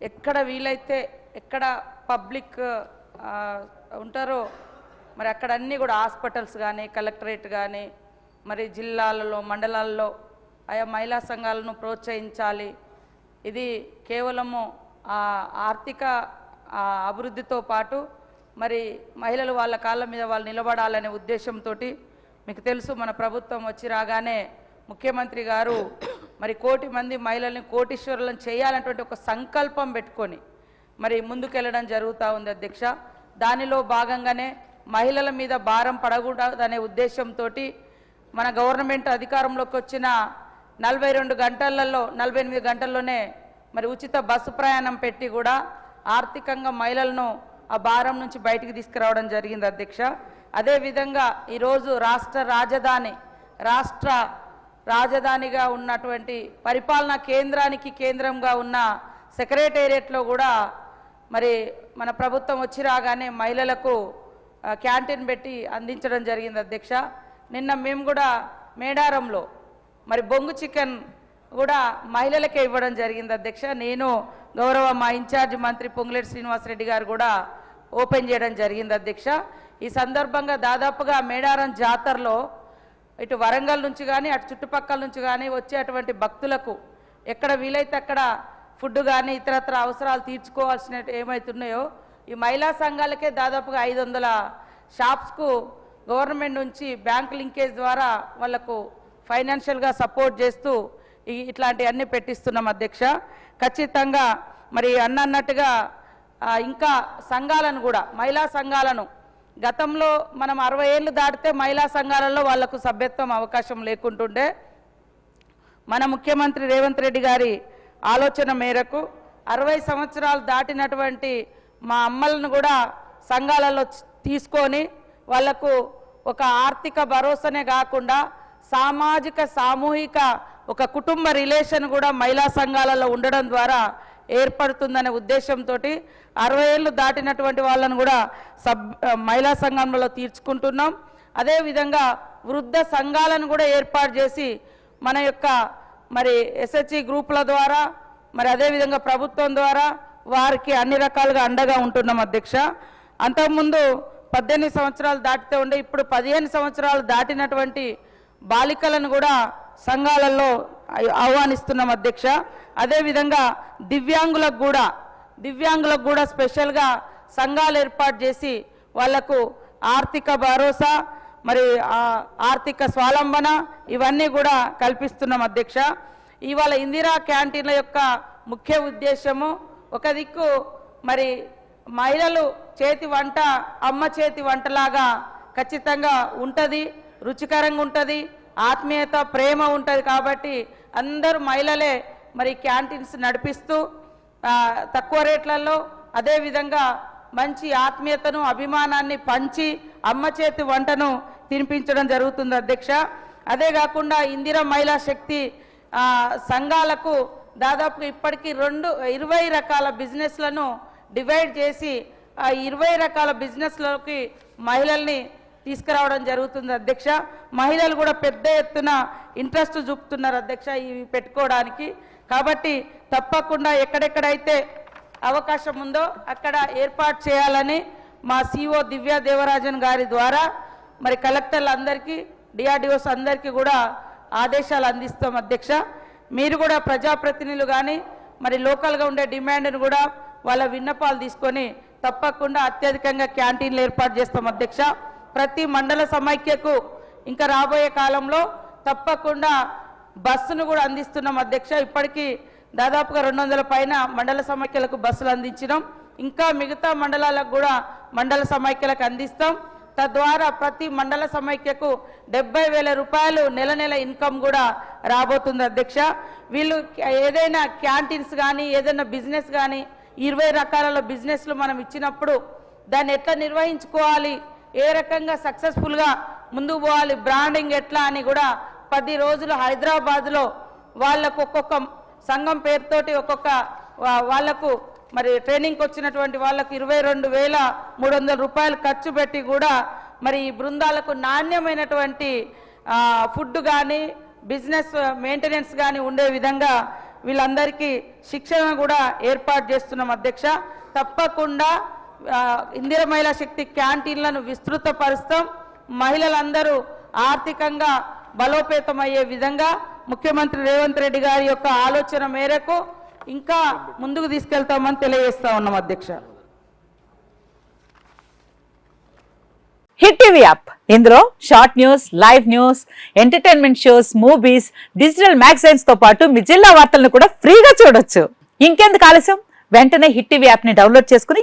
ఎక్కడ వీలైతే ఎక్కడ పబ్లిక్ ఉంటారో మరి అక్కడ అన్నీ కూడా హాస్పిటల్స్ కానీ కలెక్టరేట్ కానీ మరి జిల్లాలలో మండలాల్లో ఆయా మహిళా సంఘాలను ప్రోత్సహించాలి. ఇది కేవలము ఆ, ఆర్థిక అభివృద్ధితో పాటు మరి మహిళలు వాళ్ళ కాళ్ళ మీద వాళ్ళు నిలబడాలనే ఉద్దేశంతో మీకు తెలుసు మన ప్రభుత్వం వచ్చి రాగానే ముఖ్యమంత్రి గారు మరి కోటి మంది మహిళల్ని కోటీశ్వరులను చేయాలన్నటువంటి ఒక సంకల్పం పెట్టుకొని మరి ముందుకెళ్ళడం జరుగుతూ ఉంది అధ్యక్ష. దానిలో భాగంగానే మహిళల మీద భారం పడకూడదనే ఉద్దేశంతో మన గవర్నమెంట్ అధికారంలోకి వచ్చిన నలభై రెండు గంటలలో నలభై ఎనిమిది గంటల్లోనే మరి ఉచిత బస్సు ప్రయాణం పెట్టి కూడా ఆర్థికంగా మహిళలను ఆ భారం నుంచి బయటికి తీసుకురావడం జరిగింది అధ్యక్ష. అదేవిధంగా ఈరోజు రాష్ట్ర రాజధాని రాష్ట్ర రాజధానిగా ఉన్నటువంటి పరిపాలనా కేంద్రానికి కేంద్రంగా ఉన్న సెక్రటేరియట్లో కూడా మరి మన ప్రభుత్వం వచ్చి రాగానే మహిళలకు క్యాంటీన్ పెట్టి అందించడం జరిగింది అధ్యక్ష. నిన్న మేము కూడా మేడారంలో మరి బొంగు చికెన్ కూడా మహిళలకే ఇవ్వడం జరిగింది అధ్యక్ష. నేను గౌరవ మా ఇన్ఛార్జ్ మంత్రి పొంగులేటి శ్రీనివాసరెడ్డి గారు కూడా ఓపెన్ చేయడం జరిగింది అధ్యక్ష. ఈ సందర్భంగా దాదాపుగా మేడారం జాతరలో ఇటు వరంగల్ నుంచి కానీ అటు చుట్టుపక్కల నుంచి కానీ వచ్చేటువంటి భక్తులకు ఎక్కడ వీలైతే అక్కడ ఫుడ్ కానీ ఇతరత్ర అవసరాలు తీర్చుకోవాల్సిన ఏమవుతున్నాయో ఈ మహిళా సంఘాలకే దాదాపుగా ఐదు వందల షాప్స్కు గవర్నమెంట్ నుంచి బ్యాంక్ లింకేజ్ ద్వారా వాళ్ళకు ఫైనాన్షియల్గా సపోర్ట్ చేస్తూ ఇట్లాంటివన్నీ పెట్టిస్తున్నాం అధ్యక్ష. ఖచ్చితంగా మరి అన్నట్టుగా ఇంకా సంఘాలను కూడా మహిళా సంఘాలను గతంలో మనం అరవై ఏళ్ళు దాటితే మహిళా సంఘాలలో వాళ్ళకు సభ్యత్వం అవకాశం లేకుంటుండే. మన ముఖ్యమంత్రి రేవంత్ రెడ్డి గారి ఆలోచన మేరకు అరవై సంవత్సరాలు దాటినటువంటి మా అమ్మలను కూడా సంఘాలలో తీసుకొని వాళ్ళకు ఒక ఆర్థిక భరోసానే కాకుండా సామాజిక సామూహిక ఒక కుటుంబ రిలేషన్ కూడా మహిళా సంఘాలలో ఉండడం ద్వారా ఏర్పడుతుందనే ఉద్దేశంతో అరవై ఏళ్ళు దాటినటువంటి వాళ్ళను కూడా సబ్ మహిళా సంఘంలో తీర్చుకుంటున్నాం. అదేవిధంగా వృద్ధ సంఘాలను కూడా ఏర్పాటు చేసి మన యొక్క మరి ఎస్హెచ్ఈ గ్రూపుల ద్వారా మరి అదేవిధంగా ప్రభుత్వం ద్వారా వారికి అన్ని రకాలుగా అండగా ఉంటున్నాం అధ్యక్ష. అంతకుముందు పద్దెనిమిది సంవత్సరాలు దాటితే ఉండే ఇప్పుడు పదిహేను సంవత్సరాలు దాటినటువంటి బాలికలను కూడా సంఘాలలో ఆహ్వానిస్తున్నాం అధ్యక్ష. అదేవిధంగా దివ్యాంగులకు కూడా దివ్యాంగులకు కూడా స్పెషల్గా సంఘాలు ఏర్పాటు చేసి వాళ్ళకు ఆర్థిక భరోసా మరి ఆర్థిక స్వాలంబన ఇవన్నీ కూడా కల్పిస్తున్నాం అధ్యక్ష. ఇవాళ ఇందిరా క్యాంటీన్ల యొక్క ముఖ్య ఉద్దేశము ఒక దిక్కు మరి మహిళలు చేతి వంట అమ్మ చేతి వంటలాగా ఖచ్చితంగా ఉంటుంది రుచికరంగా ఉంటుంది ఆత్మీయత ప్రేమ ఉంటుంది కాబట్టి అందరూ మహిళలే మరి క్యాంటీన్స్ నడిపిస్తూ తక్కువ రేట్లలో అదేవిధంగా మంచి ఆత్మీయతను అభిమానాన్ని పంచి అమ్మ చేతి వంటను తినిపించడం జరుగుతుంది అధ్యక్ష. అదే కాకుండా ఇందిరా మహిళా శక్తి సంఘాలకు దాదాపు ఇప్పటికీ రెండు ఇరవై రకాల బిజినెస్లను డివైడ్ చేసి ఆ ఇరవై రకాల బిజినెస్లకి మహిళల్ని తీసుకురావడం జరుగుతుంది అధ్యక్ష. మహిళలు కూడా పెద్ద ఎత్తున ఇంట్రెస్ట్ చూపుతున్నారు అధ్యక్ష ఇవి పెట్టుకోవడానికి. కాబట్టి తప్పకుండా ఎక్కడెక్కడైతే అవకాశం ఉందో అక్కడ ఏర్పాటు చేయాలని మా సిఓ దివ్యా దేవరాజన్ గారి ద్వారా మరి కలెక్టర్లందరికీ డిఆర్డిఓస్ అందరికీ కూడా ఆదేశాలు అందిస్తాం అధ్యక్ష. మీరు కూడా ప్రజాప్రతినిధులు కానీ మరి లోకల్గా ఉండే డిమాండ్ను కూడా వాళ్ళ విన్నపాలు తీసుకొని తప్పకుండా అత్యధికంగా క్యాంటీన్లు ఏర్పాటు చేస్తాం అధ్యక్ష. ప్రతి మండల సమైక్యకు ఇంకా రాబోయే కాలంలో తప్పకుండా బస్సును కూడా అందిస్తున్నాం అధ్యక్ష. ఇప్పటికీ దాదాపుగా రెండు వందల పైన మండల సమైక్యలకు బస్సులు అందించినాం. ఇంకా మిగతా మండలాలకు కూడా మండల సమైక్యలకు అందిస్తాం. తద్వారా ప్రతి మండల సమైక్యకు డెబ్బై వేల రూపాయలు నెల నెల ఇన్కమ్ కూడా రాబోతుంది అధ్యక్ష. వీళ్ళు ఏదైనా క్యాంటీన్స్ కానీ ఏదైనా బిజినెస్ కానీ ఇరవై రకాల బిజినెస్లు మనం ఇచ్చినప్పుడు దాన్ని ఎట్లా నిర్వహించుకోవాలి? ఏ రకంగా సక్సెస్ఫుల్గా ముందుకు పోవాలి బ్రాండింగ్ ఎట్లా అని కూడా పది రోజులు హైదరాబాద్లో వాళ్ళకు ఒక్కొక్క సంఘం పేరుతోటి ఒక్కొక్క వాళ్ళకు వాళ్ళకు మరి ట్రైనింగ్కి వచ్చినటువంటి వాళ్ళకు ఇరవై రెండు వేల మూడు వందల రూపాయలు ఖర్చు పెట్టి కూడా మరి ఈ బృందాలకు నాణ్యమైనటువంటి ఫుడ్ కానీ బిజినెస్ మెయింటెనెన్స్ కానీ ఉండే విధంగా వీళ్ళందరికీ శిక్షణ కూడా ఏర్పాటు చేస్తున్నాం అధ్యక్ష. తప్పకుండా ఇందిర మహిళా శక్తి క్యాంటీన్లను విస్తృతపరుస్తాం. మహిళలందరూ ఆర్థికంగా బలోపేతమయ్యే విధంగా ముఖ్యమంత్రి రేవంత్ రెడ్డి గారి యొక్క ఆలోచన మేరకు ఇంకా ముందుకు తీసుకెళ్తామని తెలియజేస్తా ఉన్నాం అధ్యక్ష. Hit TV app. ఇందులో short news live news entertainment shows movies digital మ్యాగజైన్స్తో పాటు మీ జిల్లా వార్తలను కూడా ఫ్రీగా చూడొచ్చు. ఇంకెందుకు ఆలస్యం? వెంటనే హిట్ టీవీ యాప్ని డౌన్లోడ్ చేసుకుని